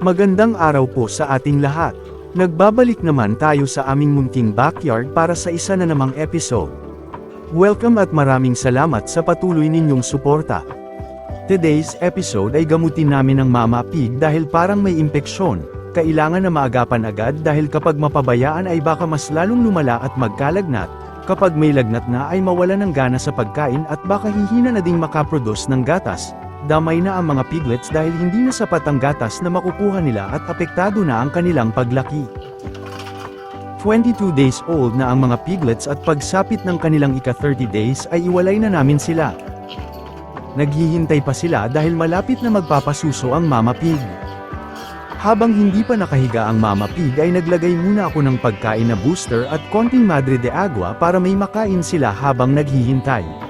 Magandang araw po sa ating lahat. Nagbabalik naman tayo sa aming munting backyard para sa isa na namang episode. Welcome at maraming salamat sa patuloy ninyong suporta. Today's episode ay gamutin namin ng Mama Pig dahil parang may impeksyon. Kailangan na maagapan agad dahil kapag mapabayaan ay baka mas lalong lumala at magkalagnat. Kapag may lagnat na ay mawala ng gana sa pagkain at baka hihina na ding makaproduce ng gatas. Damay na ang mga piglets dahil hindi na sapat ang gatas na makukuha nila at apektado na ang kanilang paglaki. 22 days old na ang mga piglets at pagsapit ng kanilang ika-30 days ay iwalay na namin sila. Naghihintay pa sila dahil malapit na magpapasuso ang Mama Pig. Habang hindi pa nakahiga ang Mama Pig ay naglagay muna ako ng pagkain na booster at konting madre de agua para may makain sila habang naghihintay.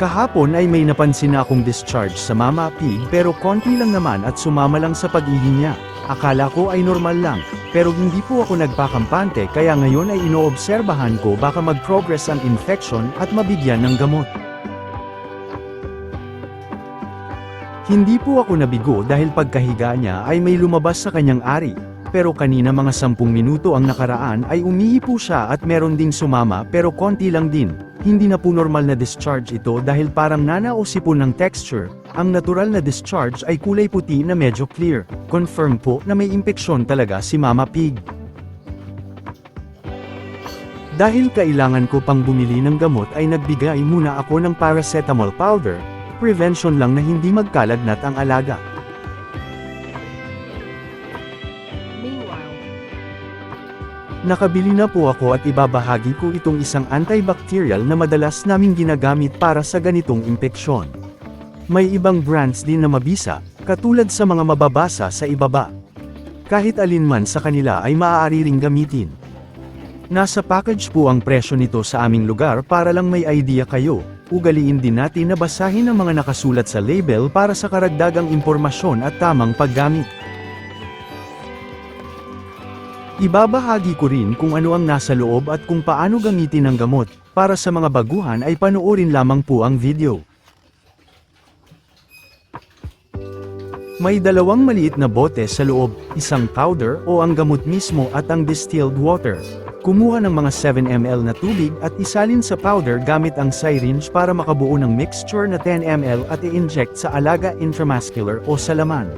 Kahapon ay may napansin na akong discharge sa Mama Pig pero konti lang naman at sumama lang sa pag-ihi niya. Akala ko ay normal lang, pero hindi po ako nagpakampante kaya ngayon ay inoobserbahan ko baka mag-progress ang infection at mabigyan ng gamot. Hindi po ako nabigo dahil pagkahiga niya ay may lumabas sa kanyang ari, pero kanina mga sampung minuto ang nakaraan ay umihi po siya at meron ding sumama pero konti lang din. Hindi na po normal na discharge ito dahil parang nanaosipon ng texture. Ang natural na discharge ay kulay puti na medyo clear. Confirm po na may impeksyon talaga si Mama Pig. Dahil kailangan ko pang bumili ng gamot ay nagbigay muna ako ng paracetamol powder, prevention lang na hindi magkalagnat ang alaga. Nakabili na po ako at ibabahagi ko itong isang antibacterial na madalas naming ginagamit para sa ganitong impeksyon. May ibang brands din na mabisa, katulad sa mga mababasa sa ibaba. Kahit alin man sa kanila ay maaari ring gamitin. Nasa package po ang presyo nito sa aming lugar para lang may idea kayo. Ugaliin din natin na basahin ang mga nakasulat sa label para sa karagdagang impormasyon at tamang paggamit. Ibabahagi ko rin kung ano ang nasa loob at kung paano gamitin ang gamot. Para sa mga baguhan ay panoorin lamang po ang video. May dalawang maliit na bote sa loob, isang powder o ang gamot mismo at ang distilled water. Kumuha ng mga 7 ml na tubig at isalin sa powder gamit ang syringe para makabuo ng mixture na 10 ml at i-inject sa alaga intramuscular o sa laman.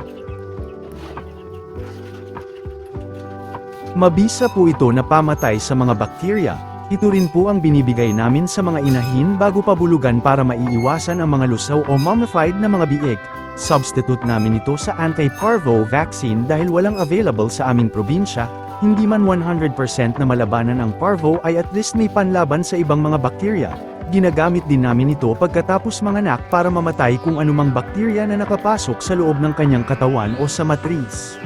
Mabisa po ito na pamatay sa mga bakterya. Ito rin po ang binibigay namin sa mga inahin bago pabulugan para maiiwasan ang mga lusaw o mummified na mga biig. Substitute namin ito sa anti-parvo vaccine dahil walang available sa aming probinsya, hindi man 100% na malabanan ang parvo ay at least may panlaban sa ibang mga bakterya. Ginagamit din namin ito pagkatapos manganak para mamatay kung anumang bakterya na nakapasok sa loob ng kanyang katawan o sa matris.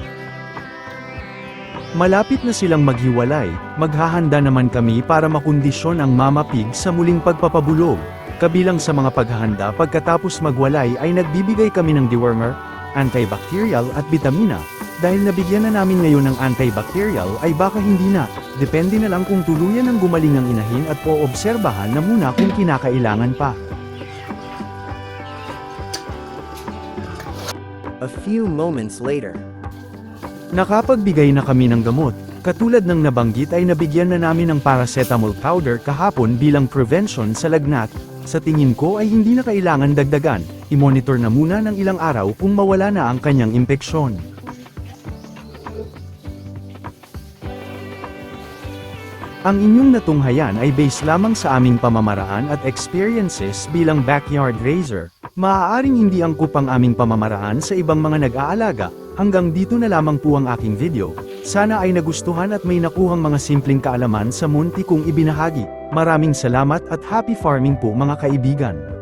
Malapit na silang maghiwalay, maghahanda naman kami para makondisyon ang Mama Pig sa muling pagpapabulog. Kabilang sa mga paghahanda pagkatapos magwalay ay nagbibigay kami ng dewormer, antibacterial at vitamina. Dahil nabigyan na namin ngayon ng antibacterial ay baka hindi na, depende na lang kung tuluyan ang gumaling ang inahin at poobserbahan na muna kung kinakailangan pa. A few moments later. Nakapagbigay na kami ng gamot. Katulad ng nabanggit ay nabigyan na namin ng paracetamol powder kahapon bilang prevention sa lagnat. Sa tingin ko ay hindi na kailangan dagdagan. I-monitor na muna ng ilang araw kung mawala na ang kanyang impeksyon. Ang inyong natunghayan ay base lamang sa aming pamamaraan at experiences bilang backyard raiser. Maaaring hindi angkop ang aming pamamaraan sa ibang mga nag-aalaga. Hanggang dito na lamang po ang aking video. Sana ay nagustuhan at may nakuhang mga simpleng kaalaman sa munti kong ibinahagi. Maraming salamat at happy farming po mga kaibigan.